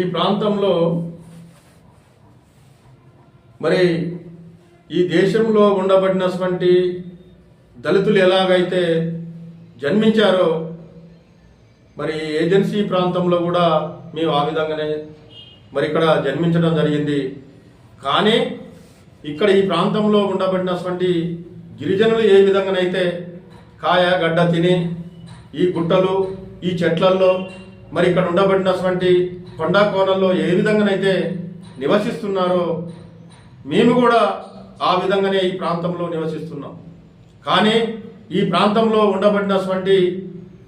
ఈ ప్రాంతంలో మరి ఈ దేశంలో ఉండబడినటువంటి దళితులు ఎలాగైతే జన్మించారో మరి ఏజెన్సీ ప్రాంతంలో కూడా మేము ఆ విధంగానే మరి ఇక్కడ జన్మించడం జరిగింది. కానీ ఇక్కడ ఈ ప్రాంతంలో ఉండబడినటువంటి గిరిజనులు ఏ విధంగానైతే కాయ గడ్డ తిని ఈ గుట్టలు ఈ చెట్లల్లో మరి ఇక్కడ ఉండబడినటువంటి కొండా కోనల్లో ఏ విధంగానైతే నివసిస్తున్నారో మేము కూడా ఆ విధంగానే ఈ ప్రాంతంలో నివసిస్తున్నాం. కానీ ఈ ప్రాంతంలో ఉండబడినటువంటి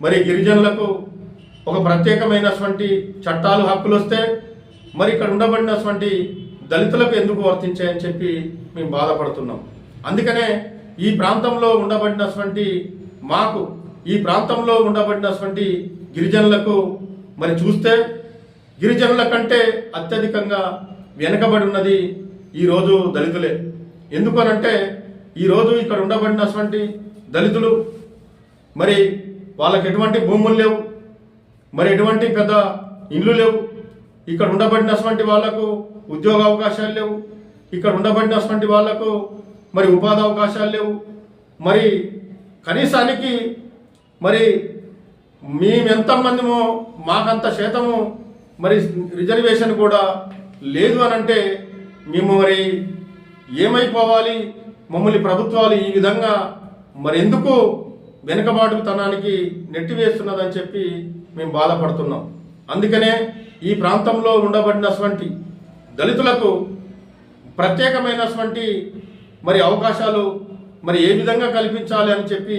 మరి గిరిజనులకు ఒక ప్రత్యేకమైనటువంటి చట్టాలు హక్కులు వస్తే మరి ఇక్కడ ఉండబడినటువంటి దళితులకు ఎందుకు వర్తించాయని చెప్పి మేము బాధపడుతున్నాం. అందుకనే ఈ ప్రాంతంలో ఉండబడినటువంటి మాకు ఈ ప్రాంతంలో ఉండబడినటువంటి గిరిజనులకు మరి చూస్తే గిరిజనుల కంటే అత్యధికంగా వెనుకబడి ఉన్నది ఈరోజు దళితులే. ఎందుకనంటే ఈరోజు ఇక్కడ ఉండబడినటువంటి దళితులు మరి వాళ్ళకి ఎటువంటి భూములు లేవు మరి ఎటువంటి పెద్ద ఇండ్లు లేవు. ఇక్కడ ఉండబడినటువంటి వాళ్ళకు ఉద్యోగ అవకాశాలు లేవు. ఇక్కడ ఉండబడినటువంటి వాళ్ళకు మరి ఉపాధి అవకాశాలు లేవు. మరి కనీసానికి మరి మేమెంతమందిమో మాకంత శాతము మరి రిజర్వేషన్ కూడా లేదు అని అంటే మేము మరి ఏమైపోవాలి? మమ్మల్ని ప్రభుత్వాలు ఈ విధంగా మరి ఎందుకు వెనుకబాటుతనానికి నెట్టివేస్తున్నదని చెప్పి మేము బాధపడుతున్నాం. అందుకనే ఈ ప్రాంతంలో ఉండబడినటువంటి దళితులకు ప్రత్యేకమైనటువంటి మరి అవకాశాలు మరి ఏ విధంగా కల్పించాలి అని చెప్పి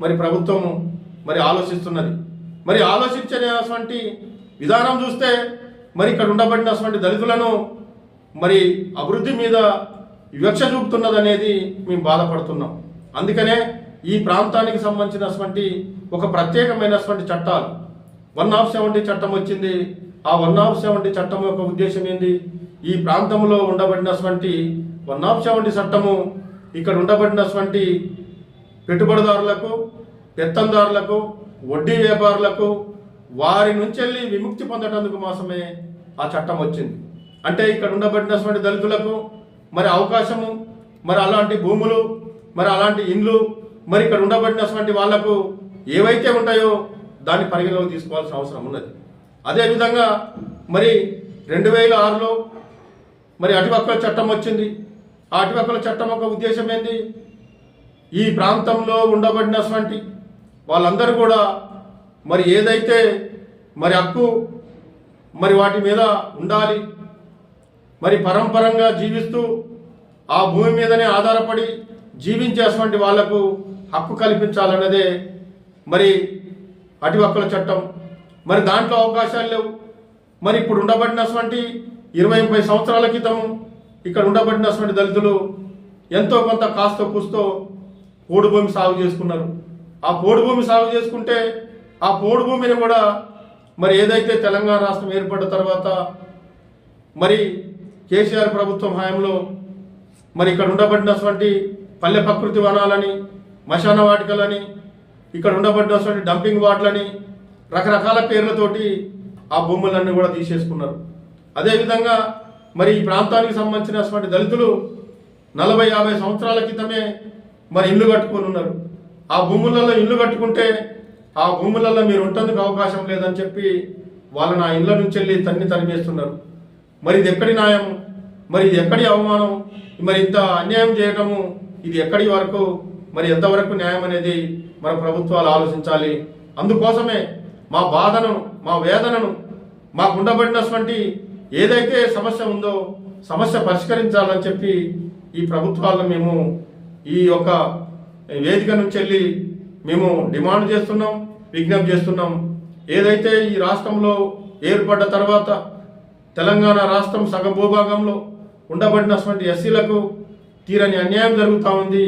మరి ప్రభుత్వము మరి ఆలోచిస్తున్నది. మరి ఆలోచించినటువంటి విధానం చూస్తే మరి ఇక్కడ ఉండబడినటువంటి దళితులను మరి అభివృద్ధి మీద వివక్ష చూపుతున్నదనేది మేము బాధపడుతున్నాం. అందుకనే ఈ ప్రాంతానికి సంబంధించినటువంటి ఒక ప్రత్యేకమైనటువంటి చట్టాలు. వన్ ఆఫ్ సెవెంటీ చట్టం వచ్చింది. ఆ వన్ ఆఫ్ సెవెంటీ చట్టం యొక్క ఉద్దేశం ఏంది? ఈ ప్రాంతంలో ఉండబడినటువంటి వన్ ఆఫ్ సెవెంటీ చట్టము ఇక్కడ ఉండబడినటువంటి పెట్టుబడిదారులకు పెత్తందారులకు వడ్డీ వ్యాపారులకు వారి నుంచి వెళ్ళి విముక్తి పొందటందుకు మాత్రమే ఆ చట్టం వచ్చింది. అంటే ఇక్కడ ఉండబడినటువంటి దళితులకు మరి అవకాశము మరి అలాంటి భూములు మరి అలాంటి ఇండ్లు మరి ఇక్కడ ఉండబడినటువంటి వాళ్ళకు ఏవైతే ఉంటాయో దాన్ని పరిగణలోకి తీసుకోవాల్సిన అవసరం ఉన్నది. అదేవిధంగా మరి రెండు వేల ఆరులో మరి అటుపక్కల చట్టం వచ్చింది. ఆ అటుపక్కల చట్టం యొక్క ఉద్దేశం ఏంది? ఈ ప్రాంతంలో ఉండబడినటువంటి వాళ్ళందరూ కూడా మరి ఏదైతే మరి హక్కు మరి వాటి మీద ఉండాలి మరి పరంపరంగా జీవిస్తూ ఆ భూమి మీదనే ఆధారపడి జీవించేటువంటి వాళ్ళకు హక్కు కల్పించాలన్నదే మరి అటు హక్కుల చట్టం. మరి దాంట్లో అవకాశాలు లేవు. మరి ఇప్పుడు ఉండబడినటువంటి ఇరవై ముప్పై సంవత్సరాల క్రితం ఇక్కడ ఉండబడినటువంటి దళితులు ఎంతో కొంత కాస్త కూస్తో పోడు భూమి సాగు చేసుకున్నారు. ఆ పోడు భూమి సాగు చేసుకుంటే ఆ పోడు భూమిని కూడా మరి ఏదైతే తెలంగాణ రాష్ట్రం ఏర్పడ్డ తర్వాత మరి కేసీఆర్ ప్రభుత్వం హయాంలో మరి ఇక్కడ ఉండబడినటువంటి పల్లె ప్రకృతి వనాలని మశాన వాటికలని ఇక్కడ ఉండబడినటువంటి డంపింగ్ వాట్లని రకరకాల పేర్లతోటి ఆ భూములన్నీ కూడా తీసేసుకున్నారు. అదేవిధంగా మరి ఈ ప్రాంతానికి సంబంధించినటువంటి దళితులు నలభై యాభై సంవత్సరాల క్రితమే మరి ఇల్లు కట్టుకొని ఉన్నారు. ఆ భూములలో ఇల్లు కట్టుకుంటే ఆ భూములలో మీరు ఉంటందుకు అవకాశం లేదని చెప్పి వాళ్ళు నా ఇళ్ళ నుంచి వెళ్ళి తన్ని తరిమేస్తున్నారు. మరి ఇది ఎక్కడి న్యాయం? మరి ఇది ఎక్కడి అవమానం? మరి ఇంత అన్యాయం చేయటము ఇది ఎక్కడి వరకు? మరి ఎంతవరకు న్యాయం అనేది మన ప్రభుత్వాలు ఆలోచించాలి? అందుకోసమే మా బాధను మా వేదనను మాకు ఉండబడినటువంటి ఏదైతే సమస్య ఉందో సమస్య పరిష్కరించాలని చెప్పి ఈ ప్రభుత్వాలను మేము ఈ యొక్క వేదిక నుంచి వెళ్ళి మేము డిమాండ్ చేస్తున్నాం విజ్ఞప్తి చేస్తున్నాం. ఏదైతే ఈ రాష్ట్రంలో ఏర్పడ్డ తర్వాత తెలంగాణ రాష్ట్రం సగ భూభాగంలో ఉండబడినటువంటి ఎస్సీలకు తీరని అన్యాయం జరుగుతూ ఉంది.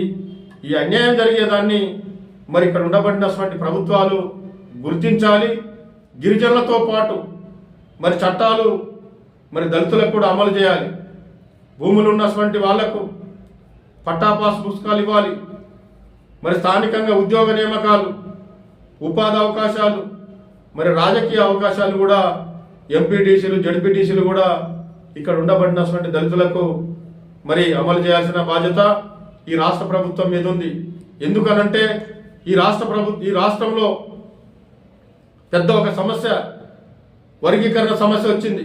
ఈ అన్యాయం జరిగేదాన్ని మరి ఇక్కడ ఉండబడినటువంటి ప్రభుత్వాలు గుర్తించాలి. గిరిజనులతో పాటు మరి చట్టాలు మరి దళితులకు కూడా అమలు చేయాలి. భూములు ఉన్నటువంటి వాళ్ళకు పట్టాపాస్ పుస్తకాలు ఇవ్వాలి. మరి స్థానికంగా ఉద్యోగ నియామకాలు ఉపాధి అవకాశాలు మరి రాజకీయ అవకాశాలు కూడా ఎంపీటీసీలు జడ్పీటీసీలు కూడా ఇక్కడ ఉండబడినటువంటి దళితులకు మరి అమలు చేయాల్సిన బాధ్యత ఈ రాష్ట్ర ప్రభుత్వం మీద ఉంది. ఎందుకనంటే ఈ రాష్ట్ర ప్రభు ఈ రాష్ట్రంలో పెద్ద ఒక సమస్య వర్గీకరణ సమస్య వచ్చింది.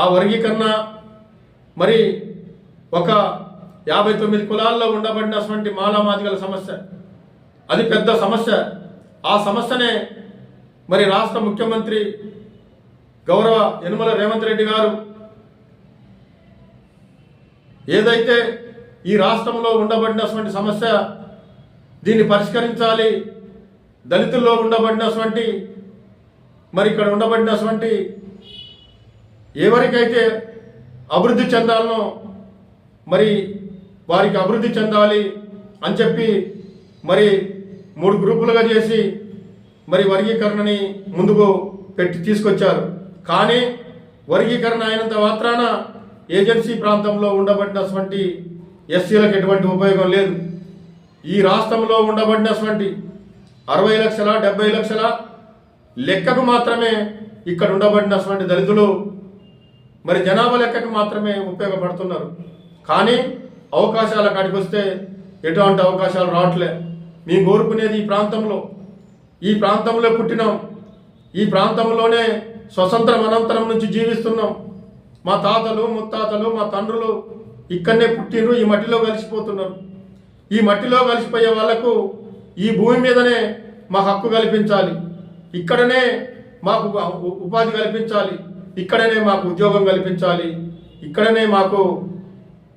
ఆ వర్గీకరణ మరి ఒక యాభై తొమ్మిది కులాల్లో ఉండబడినటువంటి మాలామాదిగల సమస్య. అది పెద్ద సమస్య. ఆ సమస్యనే మరి రాష్ట్ర ముఖ్యమంత్రి గౌరవ యనుమల రేవంత్ రెడ్డి గారు ఏదైతే ఈ రాష్ట్రంలో ఉండబడినటువంటి సమస్య దీన్ని పరిష్కరించాలి దళితుల్లో ఉండబడినటువంటి మరి ఇక్కడ ఉండబడినటువంటి ఎవరికైతే అభివృద్ధి చెందాలనో మరి వారికి అభివృద్ధి చెందాలి అని చెప్పి మరి మూడు గ్రూపులుగా చేసి మరి వర్గీకరణని ముందుకు పెట్టి తీసుకొచ్చారు. కానీ వర్గీకరణ అయినంత మాత్రాన ఏజెన్సీ ప్రాంతంలో ఉండబడినటువంటి ఎస్సీలకు ఎటువంటి ఉపయోగం లేదు. ఈ రాష్ట్రంలో ఉండబడినటువంటి అరవై లక్షల డెబ్బై లక్షల లెక్కకు మాత్రమే ఇక్కడ ఉండబడినటువంటి దళితులు మరి జనాభా లెక్కకు మాత్రమే ఉపయోగపడుతున్నారు. కానీ అవకాశాల కాడికి వస్తే ఎటువంటి అవకాశాలు రావట్లే. మేము కోరుకునేది ఈ ప్రాంతంలో. ఈ ప్రాంతంలో పుట్టినాం. ఈ ప్రాంతంలోనే స్వతంత్రం అనంతరం నుంచి జీవిస్తున్నాం. మా తాతలు ముత్తాతలు మా తండ్రులు ఇక్కడనే పుట్టినరు ఈ మట్టిలో కలిసిపోతున్నారు. ఈ మట్టిలో కలిసిపోయే వాళ్ళకు ఈ భూమి మీదనే మా హక్కు కల్పించాలి. ఇక్కడనే మాకు ఉపాధి కల్పించాలి. ఇక్కడనే మాకు ఉద్యోగం కల్పించాలి. ఇక్కడనే మాకు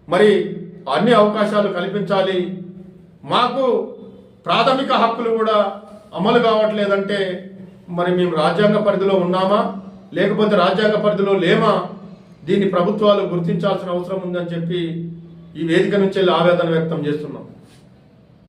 మరి అన్ని అవకాశాలు కల్పించాలి. మాకు ప్రాథమిక హక్కులు కూడా అమలు కావట్లేదంటే మరి మేము రాజ్యాంగ పరిధిలో ఉన్నామా? లేకపోతే రాజ్యాంగ పరిధిలో లేమా? దీన్ని ప్రభుత్వాలు గుర్తించాల్సిన అవసరం ఉందని చెప్పి ఈ వేదిక నుంచి వెళ్ళి ఆవేదన వ్యక్తం చేస్తున్నాం.